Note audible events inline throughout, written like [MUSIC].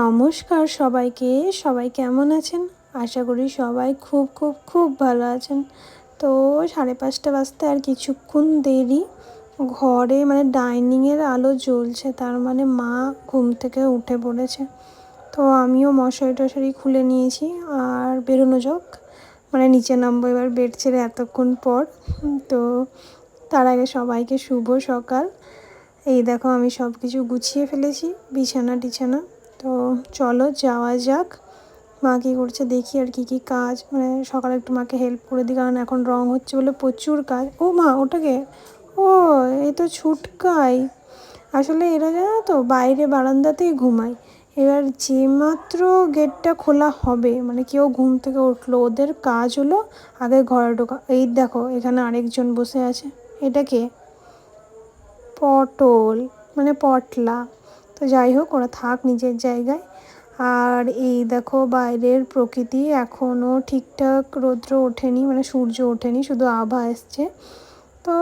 নমস্কার সবাইকে। সবাই কেমন আছেন? আশা করি সবাই খুব খুব খুব ভালো আছেন। তো সাড়ে পাঁচটা বাজতে আর কিছুক্ষণ দেরি। ঘরে মানে ডাইনিংয়ের আলো জ্বলছে, তার মানে মা ঘুম থেকে উঠে পড়েছে। তো আমিও মশারি টশারি খুলে নিয়েছি আর বেরোনো যাক। মানে নিচে নামবো এবার বেড ছেড়ে এতক্ষণ পর। তো তার আগে সবাইকে শুভ সকাল। এই দেখো আমি সব কিছু গুছিয়ে ফেলেছি বিছানা টিছানা তো চলো যাওয়া যাক। মা কী করছে দেখি আর কি কি কাজ। মানে সকালে একটু মাকে হেল্প করে দিই, কারণ এখন রং হচ্ছে বলে প্রচুর কাজ। ও মা, ওটাকে? ও এই তো ছুটকাই। আসলে এরা জানো তো, বাইরে বারান্দাতেই ঘুমায়। এবার যে মাত্র গেটটা খোলা হবে মানে কেউ ঘুম থেকে উঠল, ওদের কাজ হলো আগে ঘরে ঢোকা। এই দেখো, এখানে আরেকজন বসে আছে। এটা কে? পটল মানে পটলা। তো যাই হোক, ওরা থাক নিজের জায়গায়। আর এই দেখো বাইরের প্রকৃতি এখনও ঠিকঠাক রৌদ্র ওঠেনি মানে সূর্য ওঠেনি, শুধু আভা এসছে। তো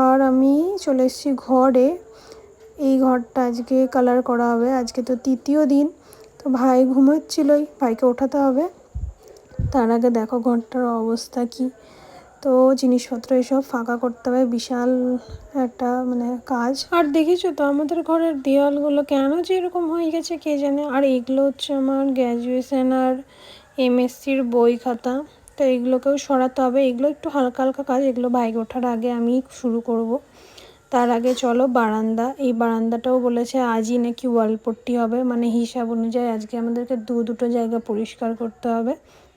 আর আমি চলে এসেছি ঘরে। এই ঘরটা আজকে কালার করা হবে। আজকে তো তৃতীয় দিন, তো ভাই ঘুমোচ্ছিলই, ভাইকে ওঠাতে হবে। তার আগে দেখো ঘরটার অবস্থা কী। তো জিনিসপত্র এসব ফাঁকা করতে হবে, বিশাল একটা মানে কাজ। আর দেখেছ তো, আমাদের ঘরের দেওয়ালগুলো কেন যে এরকম হয়ে গেছে কে জানে? আর এগুলো হচ্ছে আমার গ্র্যাজুয়েশন আর এমএসসির বই খাতা। তো এগুলোকেও সরাতে হবে। এগুলো একটু হালকা হালকা কাজ, এগুলো বাইক ওঠার আগে আমি শুরু করব। তার আগে চলো বারান্দা। এই বারান্দাটাও বলেছে আজই নাকি ওয়াল পট্টি হবে। মানে হিসাব অনুযায়ী আজকে আমাদেরকে দু দুটো জায়গা পরিষ্কার করতে হবে।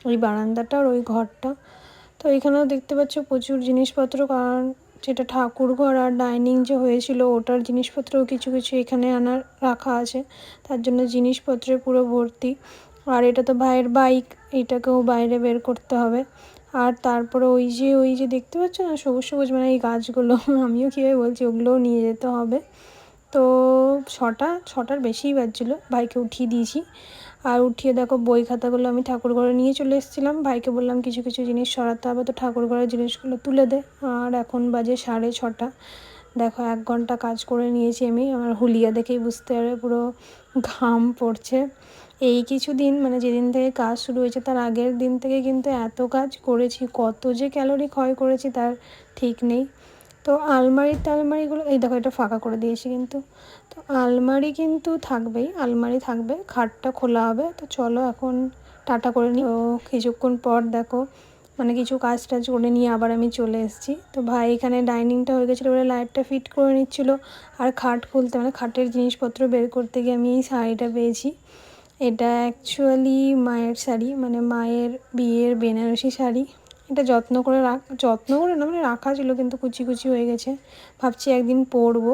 ওই বারান্দাটা আর ওই ঘরটা। তো এখানেও দেখতে পাচ্ছ প্রচুর জিনিসপত্র, কারণ যেটা ঠাকুর ঘর আর ডাইনিং যে হয়েছিল, ওটার জিনিসপত্রও কিছু কিছু এখানে আনার রাখা আছে। তার জন্য জিনিসপত্রে পুরো ভর্তি। আর এটা তো ভাইয়ের বাইক এটাকেও বাইরে বের করতে হবে। আর তারপরে ওই যে ওই যে দেখতে পাচ্ছ না, সবুজ সবুজ মানে এই গাছগুলো, [LAUGHS] আমিও কীভাবে বলছি, ওগুলোও নিয়ে যেতে হবে। তো ছটা, ছটার বেশিই বাজছিলো ভাইকে উঠিয়ে দিয়েছি। আর উঠিয়ে দেখো বই খাতাগুলো আমি ঠাকুর ঘরে নিয়ে চলে এসেছিলাম। ভাইকে বললাম, কিছু কিছু জিনিস সরাতে হবে, তো ঠাকুর ঘরের জিনিসগুলো তুলে দে। আর এখন বাজে সাড়ে ছটা। দেখো, এক ঘণ্টা কাজ করে নিয়েছি আমি। আমার হুলিয়া দেখেই বুঝতে পারে পুরো ঘাম পড়ছে। এই কিছু দিন মানে যেদিন থেকে কাজ শুরু হয়েছে, তার আগের দিন থেকে কিন্তু এত কাজ করেছি, কত যে ক্যালোরি ক্ষয় করেছি, তার ঠিক নেই। তো আলমারি টালমারিগুলো, এই দেখো এটা ফাঁকা করে দিয়েছি কিন্তু। তো আলমারি কিন্তু থাকবেই, আলমারি থাকবে, খাটটা খোলা হবে। তো চলো এখন টাটা করে নিই। ও কিছুক্ষণ পর দেখো মানে কিছু কাজ টাজ করে নিয়ে আবার আমি চলে এসেছি। তো ভাই এখানে ডাইনিংটা হয়ে গেছিল বলে লাইটটা ফিট করে নিচ্ছিল। আর খাট খুলতে মানে খাটের জিনিসপত্র বের করতে গিয়ে আমি এই শাড়িটা পেয়েছি। এটা অ্যাকচুয়ালি মায়ের শাড়ি মানে মায়ের বিয়ের বেনারসি শাড়ি। এটা যত্ন করে রাখ, যত্ন করে না মানে রাখা ছিল কিন্তু কুচি কুচি হয়ে গেছে। ভাবছি একদিন পরবো।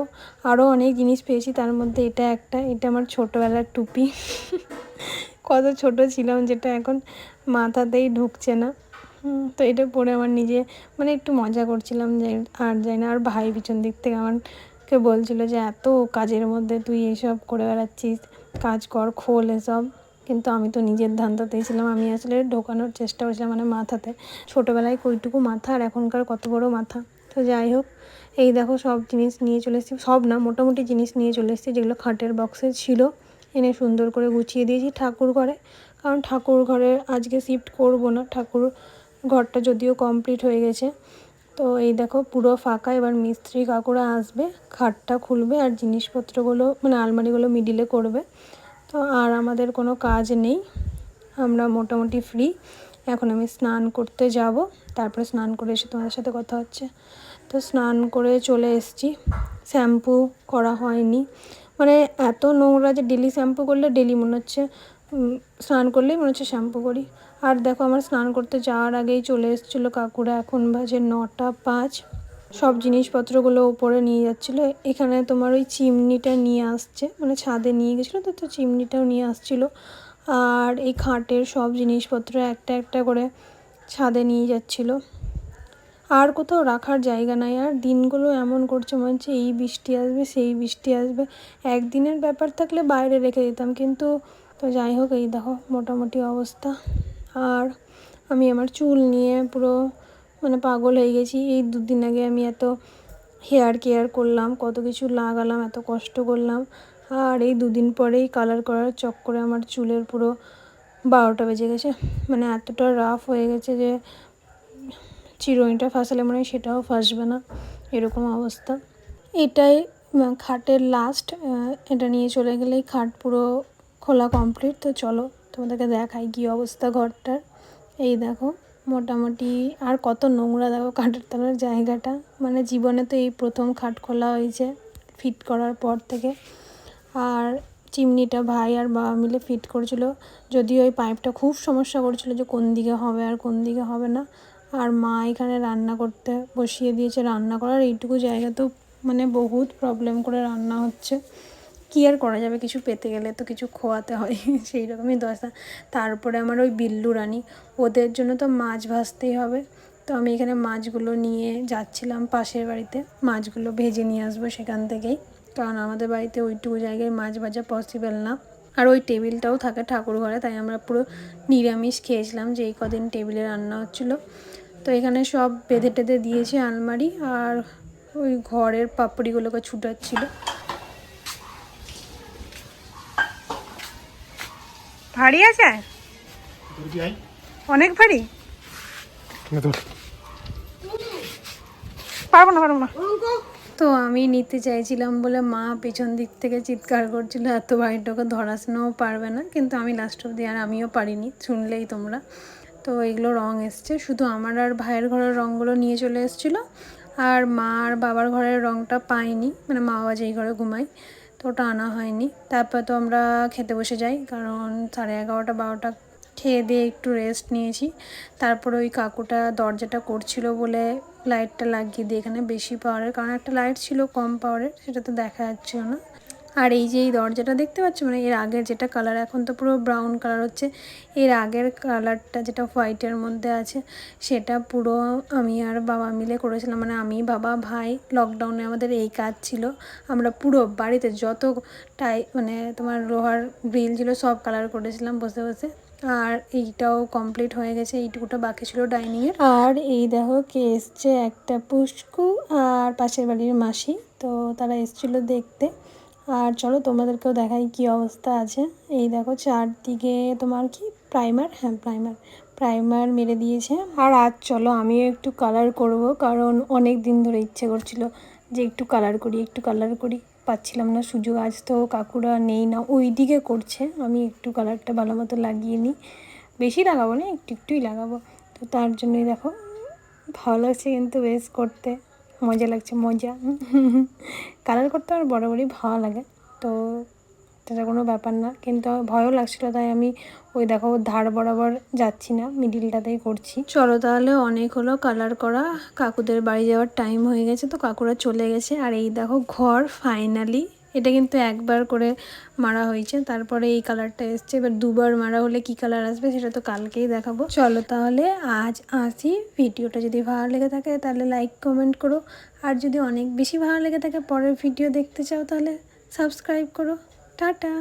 আরও অনেক জিনিস পেয়েছি, তার মধ্যে এটা একটা, এটা আমার ছোটোবেলার টুপি। কত ছোট ছিলাম যেটা এখন মাথাতেই ঢুকছে না। তো এটা পরে আমার নিজে মানে একটু মজা করছিলাম যে আর যাই না, আর ভাই পিছন দিক থেকে আমারকে বলছিল যে, এত কাজের মধ্যে তুই এসব করে বেড়াচ্ছিস, কাজ কর, খোল এসব। কিন্তু আমি তো নিজের ধান্দাতেই ছিলাম। আমি আসলে ঢোকানোর চেষ্টা করছিলাম মানে মাথাতে। ছোটোবেলায় কইটুকু মাথা আর এখনকার কত বড় মাথা। তো যাই হোক, এই দেখো সব জিনিস নিয়ে চলে এসেছি। সব না, মোটামুটি জিনিস নিয়ে চলে এসেছি যেগুলো খাটের বক্সে ছিল। এনে সুন্দর করে গুছিয়ে দিয়েছি ঠাকুর ঘরে। কারণ ঠাকুর ঘরে আজকে শিফট করব না। ঠাকুর ঘরটা যদিও কমপ্লিট হয়ে গেছে। তো এই দেখো পুরো ফাঁকা। এবার মিস্ত্রি কাকুরা আসবে। খাটটা খুলবে আর জিনিসপত্রগুলো মানে আলমারিগুলো মিডিলে করবে। তো আর আমাদের কোনো কাজ নেই। আমরা মোটামুটি ফ্রি এখন আমি স্নান করতে যাব। তারপরে স্নান করে এসে তোমাদের সাথে কথা হচ্ছে। তো স্নান করে চলে এসেছি। শ্যাম্পু করা হয়নি। মানে এত নোংরা যে ডেলি শ্যাম্পু করলে ডেলি মনে হচ্ছে স্নান করলেই মনে হচ্ছে শ্যাম্পু করি। আর দেখো আমার স্নান করতে যাওয়ার আগেই চলে এসেছিল কাকুরা। এখন বাজে নটা পাঁচ। সব জিনিসপত্রগুলো ওপরে নিয়ে যাচ্ছিল। এখানে তোমার ওই চিমনিটা নিয়ে আসছে মানে ছাদে নিয়ে গেছিল তো তো চিমনিটাও নিয়ে আসছিল। আর এই খাটের সব জিনিসপত্র একটা একটা করে ছাদে নিয়ে যাচ্ছিল। আর কোথাও রাখার জায়গা নাই। আর দিনগুলো এমন করছে মনে হচ্ছে, এই বৃষ্টি আসবে, সেই বৃষ্টি আসবে। একদিনের ব্যাপার থাকলে বাইরে রেখে দিতাম, কিন্তু তো যাই হোক, এই দেখো মোটামুটি অবস্থা। আর আমি আমার চুল নিয়ে পুরো মানে পাগল হয়ে গেছি। এই দুদিন আগে আমি এত হেয়ার কেয়ার করলাম, কত কিছু লাগালাম, এত কষ্ট করলাম। আর এই দুদিন পরেই কালার করার চক্করে আমার চুলের পুরো বারোটা বেজে গেছে। মানে এতটা রাফ হয়ে গেছে যে চিরুনিটা ফাঁসালে মনে হয় সেটাও ফাঁসবে না, এরকম অবস্থা। এটাই খাটের লাস্ট এটা নিয়ে চলে গেলেই খাট পুরো খোলা কমপ্লিট তো চলো তোমাদেরকে দেখাই কী অবস্থা ঘরটার। এই দেখো। মোটামুটি আর কত নোংরা দেখো কাঠের তলার জায়গাটা। মানে জীবনে তো এই প্রথম খাট খোলা হয়েছে ফিট করার পর থেকে। আর চিমনিটা ভাই আর বাবা মিলে ফিট করেছিল। যদিও ওই পাইপটা খুব সমস্যা করছিল যে কোন দিকে হবে আর কোন দিকে হবে না। আর মা এখানে রান্না করতে বসিয়ে দিয়েছে। রান্না করার এইটুকু জায়গা তো মানে বহুত প্রবলেম করে রান্না হচ্ছে। কী আর করা যাবে, কিছু পেতে গেলে তো কিছু খোয়াতে হয়, [LAUGHS] সেই রকমই দশা তারপরে আমার ওই বিল্লু রানী, ওদের জন্য তো মাছ ভাজতেই হবে। তো আমি এখানে মাছগুলো নিয়ে যাচ্ছিলাম পাশের বাড়িতে, মাছগুলো ভেজে নিয়ে আসব সেখান থেকেই। কারণ আমাদের বাড়িতে ওইটুকু জায়গায় মাছ ভাজা পসিবল না। আর ওই টেবিলটাও থাকে ঠাকুর ঘরে, তাই আমরা পুরো নিরামিষ খেয়েছিলাম যে এই কদিন টেবিলে রান্না হচ্ছিল। তো এখানে সব বেঁধে টেঁধে দিয়েছে আলমারি, আর ওই ঘরের পাপড়িগুলোকে ছুটাচ্ছিল। ভারী আছে? অনেক ভারী? পারব না পারব না। তো আমি নিতে চাইছিলাম বলে মা পেছন দিক থেকে চিৎকার করছিল এত বাড়িটাকে ধরাশোনাও পারবে না। কিন্তু আমি লাস্ট অব্দি আর আমিও পারিনি, শুনলেই তোমরা। তো এগুলো রং এসছে। শুধু আমার আর ভাইয়ের ঘরের রঙগুলো নিয়ে চলে এসেছিল, আর মা আর বাবার ঘরের রঙটা পাইনি। মানে মা বাবা যেই ঘরে ঘুমাই তো ওটা আনা হয়নি। তারপর তো আমরা খেতে বসে যাই, কারণ সাড়ে এগারোটা, বারোটা খেয়ে দিয়ে একটু রেস্ট নিয়েছি। তারপর ওই কাকুটা দরজাটা করছিল বলে লাইটটা লাগিয়ে দিয়ে এখানে বেশি পাওয়ারের কারণ একটা লাইট ছিল কম পাওয়ারের সেটা তো দেখা যাচ্ছিল না। আর এই যে এই দরজাটা দেখতে পাচ্ছ? মানে এর আগের যেটা কালার এখন তো পুরো ব্রাউন কালার হচ্ছে। এর আগের কালারটা যেটা হোয়াইটের মধ্যে আছে, সেটা পুরো আমি আর বাবা মিলে করেছিলাম। মানে আমি, বাবা, ভাই লকডাউনে আমাদের এই কাজ ছিল। আমরা পুরো বাড়িতে যত টাই মানে তোমার লোহার গ্রিল ছিল, সব কালার করেছিলাম বসে বসে। আর এইটাও কমপ্লিট হয়ে গেছে, এইটুকুটা বাকি ছিল ডাইনিংয়ের আর এই দেখো, কে এসছে? একটা পুষ্কু আর পাশের বাড়ির মাসি। তো তারা এসেছিল দেখতে। আর চলো তোমাদেরকেও দেখাই কি অবস্থা আছে। এই দেখো চারদিকে তোমার কি? প্রাইমার হ্যাঁ প্রাইমার প্রাইমার মেরে দিয়েছে। আর আজ চলো আমিও একটু কালার করব, কারণ অনেক দিন ধরে ইচ্ছে করছিল যে একটু কালার করি, একটু কালার করি। পাচ্ছিলাম না সুযোগ, আজ তো কাকুরা নেই না ওই দিকে করছে। আমি একটু কালারটা ভালো মতো লাগিয়ে নিই। বেশি লাগাবো না, একটু একটুই লাগাবো। তো তার জন্যই দেখো, ভালো লাগছে কিন্তু বেশ করতে। মজা লাগছে, মজা। [LAUGHS] কালার করতে আমার বরাবরই ভালো লাগে। তো সেটা কোনো ব্যাপার না, কিন্তু ভয়ও লাগছিল, তাই আমি ওই দেখো ধার বরাবর যাচ্ছি না মিডিলটাতেই করছি। চলো তাহলে অনেক হলো কালার করা। কাকুদের বাড়ি যাওয়ার টাইম হয়ে গেছে, তো কাকুরা চলে গেছে। আর এই দেখো ঘর ফাইনালি এটা কিন্তু একবার করে মারা হয়েছে, তারপরে এই কালারটা এসছে। এবার দুবার মারা হলে কি কালার আসবে সেটা তো কালকেই দেখাবো। চলো তাহলে আজ আসি ভিডিওটা। যদি ভালো লেগে থাকে তাহলে লাইক কমেন্ট করো। আর যদি অনেক বেশি ভালো লেগে থাকে পরের ভিডিও দেখতে চাও তাহলে সাবস্ক্রাইব করো। টাটা!